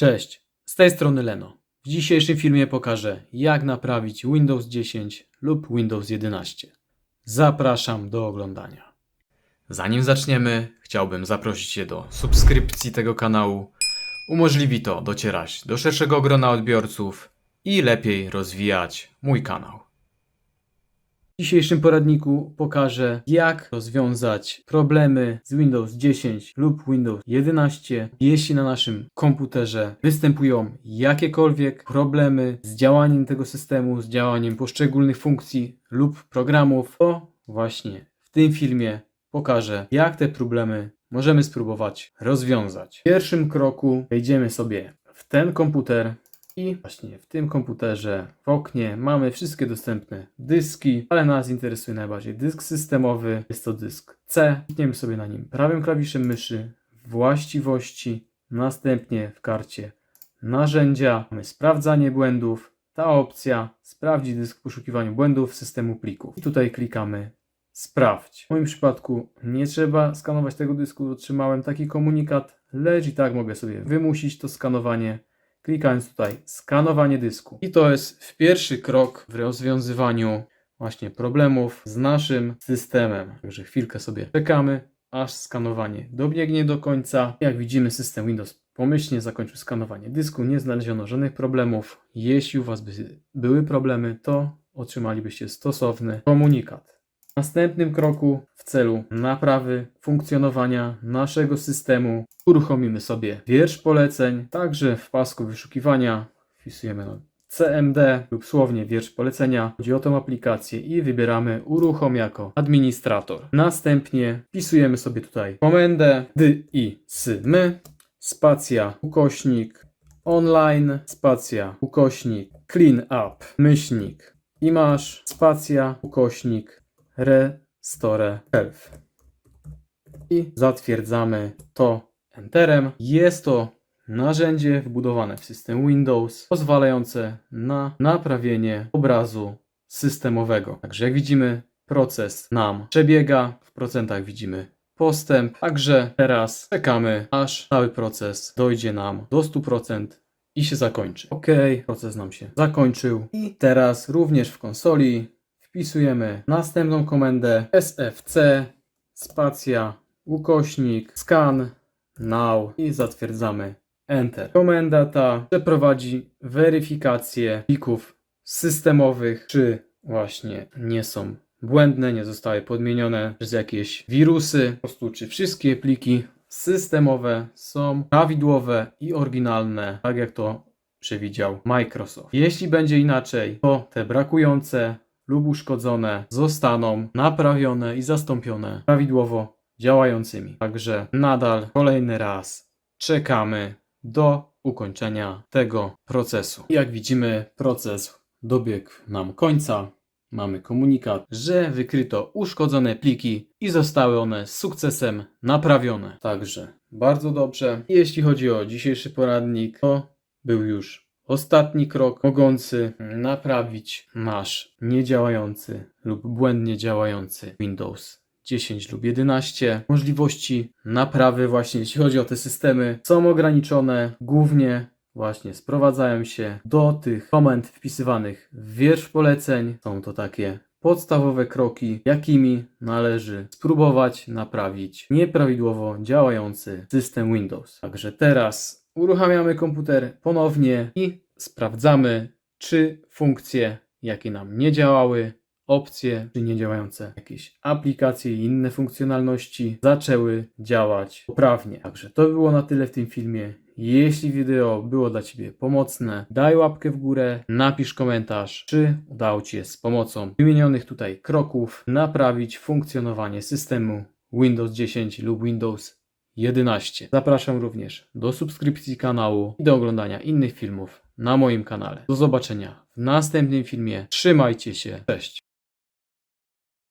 Cześć, z tej strony Leno. W dzisiejszym filmie pokażę, jak naprawić Windows 10 lub Windows 11. Zapraszam do oglądania. Zanim zaczniemy, chciałbym zaprosić Cię do subskrypcji tego kanału. Umożliwi to docierać do szerszego grona odbiorców i lepiej rozwijać mój kanał. W dzisiejszym poradniku pokażę, jak rozwiązać problemy z Windows 10 lub Windows 11, jeśli na naszym komputerze występują jakiekolwiek problemy z działaniem tego systemu, z działaniem poszczególnych funkcji lub programów, to właśnie w tym filmie pokażę, jak te problemy możemy spróbować rozwiązać. W pierwszym kroku wejdziemy sobie w ten komputer i właśnie w tym komputerze w oknie mamy wszystkie dostępne dyski, ale nas interesuje najbardziej dysk systemowy. Jest to dysk C. Klikniemy sobie na nim prawym klawiszem myszy, właściwości, następnie w karcie narzędzia mamy sprawdzanie błędów. Ta opcja sprawdzi dysk w poszukiwaniu błędów systemu plików. I tutaj klikamy sprawdź. W moim przypadku nie trzeba skanować tego dysku, otrzymałem taki komunikat, lecz i tak mogę sobie wymusić to skanowanie klikając tutaj skanowanie dysku. I to jest pierwszy krok w rozwiązywaniu właśnie problemów z naszym systemem. Także chwilkę sobie czekamy, aż skanowanie dobiegnie do końca. Jak widzimy, system Windows pomyślnie zakończył skanowanie dysku, nie znaleziono żadnych problemów. Jeśli u Was by były problemy, to otrzymalibyście stosowny komunikat. Następnym kroku w celu naprawy funkcjonowania naszego systemu uruchomimy sobie wiersz poleceń. Także w pasku wyszukiwania wpisujemy CMD lub słownie wiersz polecenia. Chodzi o tą aplikację i wybieramy uruchom jako administrator. Następnie wpisujemy sobie tutaj komendę dicm spacja ukośnik online spacja ukośnik clean up myślnik i masz spacja ukośnik restore self i zatwierdzamy to Enterem. Jest to narzędzie wbudowane w system Windows, pozwalające na naprawienie obrazu systemowego. Także jak widzimy, proces nam przebiega, w procentach widzimy postęp. Także teraz czekamy, aż cały proces dojdzie nam do 100% i się zakończy. Ok, proces nam się zakończył. I teraz również w konsoli wpisujemy następną komendę sfc spacja ukośnik scan now i zatwierdzamy enter. Komenda ta przeprowadzi weryfikację plików systemowych, czy właśnie nie są błędne, nie zostały podmienione przez jakieś wirusy, po prostu czy wszystkie pliki systemowe są prawidłowe i oryginalne, tak jak to przewidział Microsoft. Jeśli będzie inaczej, to te brakujące lub uszkodzone zostaną naprawione i zastąpione prawidłowo działającymi. Także nadal kolejny raz czekamy do ukończenia tego procesu. Jak widzimy, proces dobiegł nam końca. Mamy komunikat, że wykryto uszkodzone pliki i zostały one z sukcesem naprawione. Także bardzo dobrze. Jeśli chodzi o dzisiejszy poradnik, to był już ostatni krok mogący naprawić nasz niedziałający lub błędnie działający Windows 10 lub 11. Możliwości naprawy właśnie jeśli chodzi o te systemy są ograniczone, głównie właśnie sprowadzają się do tych komend wpisywanych w wiersz poleceń. Są to takie podstawowe kroki, jakimi należy spróbować naprawić nieprawidłowo działający system Windows. Także teraz uruchamiamy komputer ponownie i sprawdzamy, czy funkcje, jakie nam nie działały, opcje, czy nie działające jakieś aplikacje i inne funkcjonalności zaczęły działać poprawnie. Także to było na tyle w tym filmie. Jeśli wideo było dla Ciebie pomocne, daj łapkę w górę, napisz komentarz, czy udało Ci się z pomocą wymienionych tutaj kroków naprawić funkcjonowanie systemu Windows 10 lub Windows 11. Zapraszam również do subskrypcji kanału i do oglądania innych filmów na moim kanale. Do zobaczenia w następnym filmie. Trzymajcie się. Cześć.